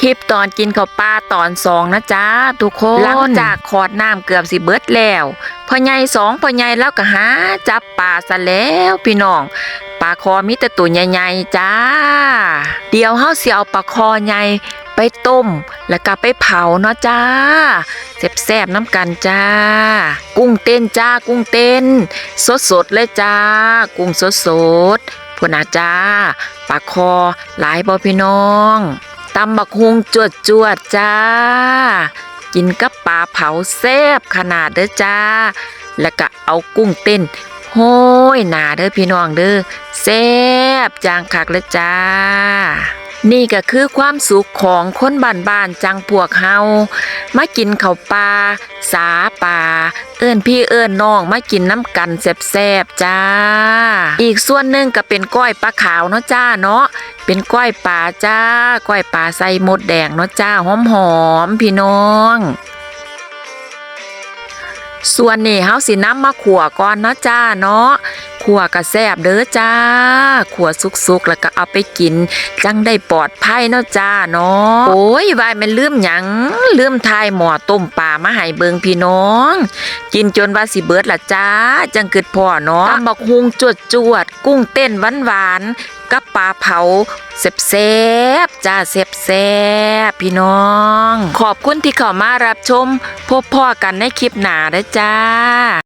คลิปตอนกินข้าวปลาตอนสองนะจ๊ะทุกคนหลังจากขอดน้ำเกือบสิเบิดแล้วพ่อใหญ่สองพ่อใหญ่แล้วก็หาจับปลาซะแล้วพี่น้องปลาคอมีแต่ตัวใหญ่ๆจ้า เดี๋ยวเฮาสิเอาปลาคอใหญ่ไปต้มแล้วก็ไปเผาเนาะจ้าแซ่บๆน้ำกันจ้า กุ้งเต้นจ้ากุ้งเต้น สดๆเลยจ้า กุ้งสดๆพุ่นนะจ้าปลาคอหลายบ่พี่น้อง ตำบักฮุงจวดจวดจ้า กินกับปลาเผาแซ่บขนาดเด้อจ้า แล้วก็เอากุ้งเต้นโห้ยหนาเด้อพี่น้องเด้อแซ่บจางคักเลยจ้า นี่ก็คือความสุขของคนบ้านๆจังพวกเฮามากินข้าวปลาสาปลาเอิ้นพี่เอิ้นน้องมากินน้ำกันแซ่บๆจ้า อีกส่วนหนึ่งก็เป็นก้อยปลาขาวเนาะจ้าเนาะเป็นก้อยปลาจ้า ก้อยปลาใส่มดแดงเนาะจ้าหอมๆพี่น้อง ส่วนนี่เฮาสิน้ำมาขั่วก่อนเนาะจ้าเนาะขั่วกระแซบเด้อจ้าขั่วสุกๆแล้วก็เอาไปกิน จังได้ปลอดภัยเนาะจ้าเนาะโอ้ยวายมันลืมหยังลืมทายหมอต้มปลามาให้เบิงพี่น้อง กินจนว่าสิเบิดละจ้า จังเกิดพ่อเนาะตำบักฮุงจวดจวดกุ้งเต้นหวานหวานๆ กับปลาเผาแซ่บแซบจ้าแซ่บแซบพี่น้อง ขอบคุณที่เข้ามารับชม พบพ่อกันในคลิปหนาด้จ้า